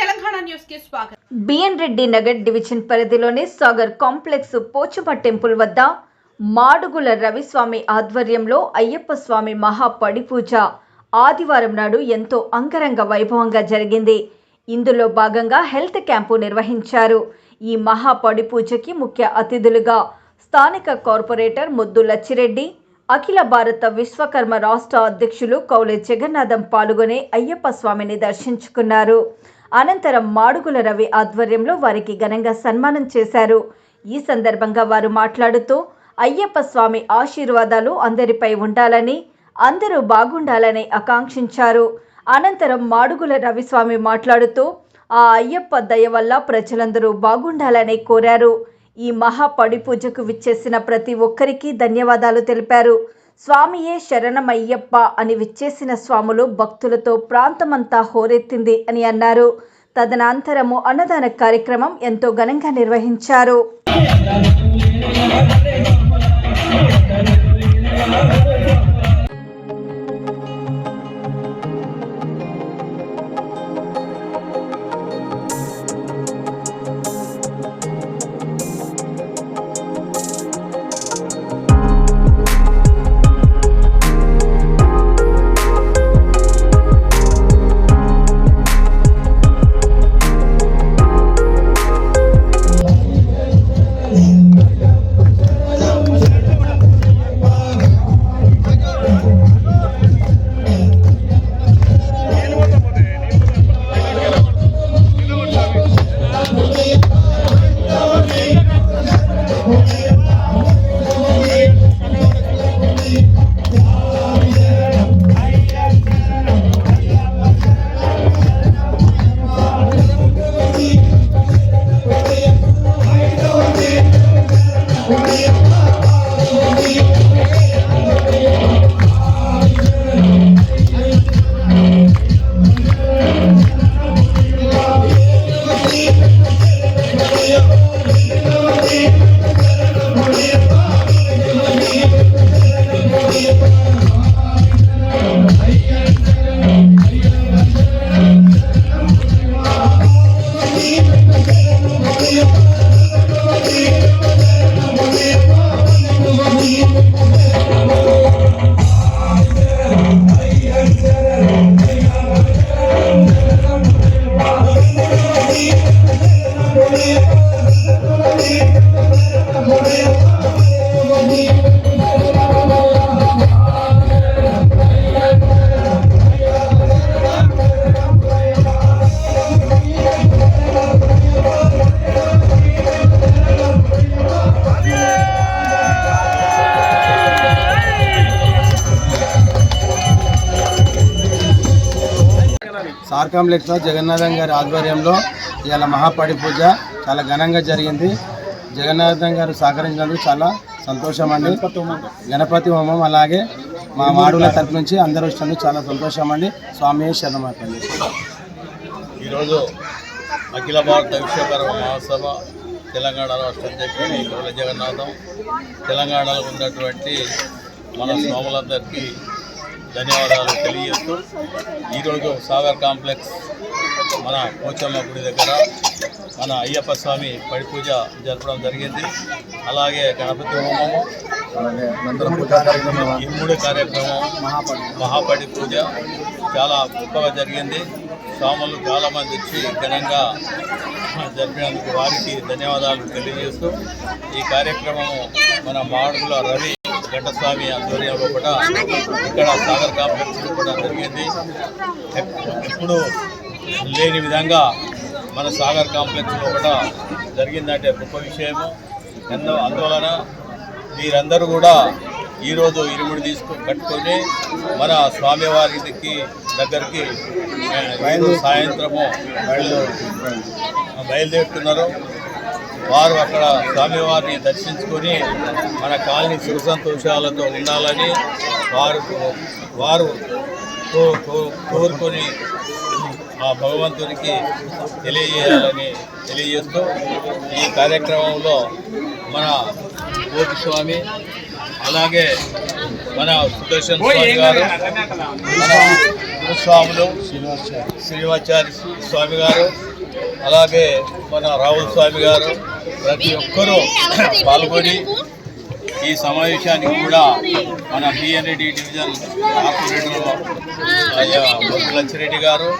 తెలంగాణ న్యూస్కి స్వాగతం. B N Reddy Nagar division పరిధిలోని సాగర్ కాంప్లెక్స్ పోచమ్మ టెంపుల్ వద్ద మాడుగుల రవిస్వామి ఆధ్వర్యంలో అయ్యప్ప స్వామి మహా ఆదివారం నాడు ఎంతో అంగరంగ వైభవంగా జరిగింది. ఇందులో భాగంగా హెల్త్ క్యాంపు నిర్వహించారు. ఈ మహా ముఖ్య అతిథులుగా స్థానిక కార్పొరేటర్ ముద్దు లచ్చిరెడ్డి అఖిల భారత విశ్వకర్మ రాష్ట్ర అధ్యక్షులు కౌలె జగన్నాథం పాల్గొని అయ్యప్ప స్వామిని దర్శించుకున్నారు. అనంతరం మాడుగుల రవి ఆధ్వర్యంలో వారికి ఘనంగా సన్మానం చేశారు. ఈ సందర్భంగా వారు మాట్లాడుతూ అయ్యప్ప స్వామి ఆశీర్వాదాలు అందరిపై ఉండాలని అందరూ బాగుండాలని ఆకాంక్షించారు. అనంతరం మాడుగుల రవిస్వామి మాట్లాడుతూ ఆ అయ్యప్ప దయ వల్ల ప్రజలందరూ బాగుండాలని కోరారు. ఈ మహా పూజకు విచ్చేసిన ప్రతి ఒక్కరికి ధన్యవాదాలు తెలిపారు. స్వామియే శరణమయ్యప్ప అని విచ్చేసిన స్వాములు భక్తులతో ప్రాంతమంతా హోరెత్తింది అని అన్నారు. తదనంతరము అన్నదాన కార్యక్రమం ఎంతో ఘనంగా నిర్వహించారు. సార్ కాంప్లెక్స్లో జగన్నాథం గారి ఆధ్వర్యంలో ఇవాళ మహాపడి పూజ. చాలా ఘనంగా జరిగింది. జగన్నాథం గారు సహకరించినందుకు చాలా సంతోషం అండి. గణపతి హోమం అలాగే మా మాడుల తరపు నుంచి అందరూ వచ్చినందుకు చాలా సంతోషం అండి. స్వామి శరణమాటండి ఈరోజు అఖిల భారత విశ్వకర్మ మహాసభ తెలంగాణ రాష్ట్ర అధ్యక్షుడు గౌల జగన్నాథం తెలంగాణలో ఉన్నటువంటి మన స్వాములందరికీ ధన్యవాదాలు తెలియజేస్తూ ఈరోజు సాగర్ కాంప్లెక్స్ మన పోచమ్మ గుడి దగ్గర మన అయ్యప్ప స్వామి పడి పూజ జరపడం జరిగింది. అలాగే గణపతి హోమము ఈ మూడు కార్యక్రమం మహాపడి పూజ చాలా గొప్పగా జరిగింది. స్వాములు చాలామంది వచ్చి ఘనంగా జరిపినందుకు వారికి ధన్యవాదాలు తెలియజేస్తూ ఈ కార్యక్రమము మన మాడుగుల రవి ఘటస్వామి ఆధ్వర్యంలో కూడా ఇక్కడ సాగర్ కాంప్లెక్స్ కూడా జరిగింది. ఎప్పుడు లేని విధంగా మన సాగర్ కాంప్లెక్స్లో కూడా జరిగిందంటే గొప్ప విషయము. ఎన్నో అందువలన మీరందరూ కూడా ఈరోజు ఇరుముడి తీసుకు కట్టుకొని మన స్వామివారికి దగ్గరికి ఆ, ఈరోజు సాయంత్రము బయలుదేరుతున్నారు. వారు అక్కడ స్వామివారిని దర్శించుకొని మన కాలనీ సుఖ సంతోషాలతో ఉండాలని వారు వారు కో- కో- కోరుకొని ఆ భగవంతునికి తెలియజేయాలని తెలియజేస్తూ ఈ కార్యక్రమంలో మన కోటి స్వామి అలాగే మన సుదర్శన్ స్వామి గారు మన గురుస్వాములు శ్రీనివాచార్య స్వామి గారు అలాగే మన రాహుల్ స్వామి గారు ప్రతి ఒక్కరూ పాల్గొని ఈ సమావేశానికి కూడా మన బిఎన్రెడ్డి డివిజన్ కార్పొరేటర్ అయ్యా లచ్చిరెడ్డి గారు.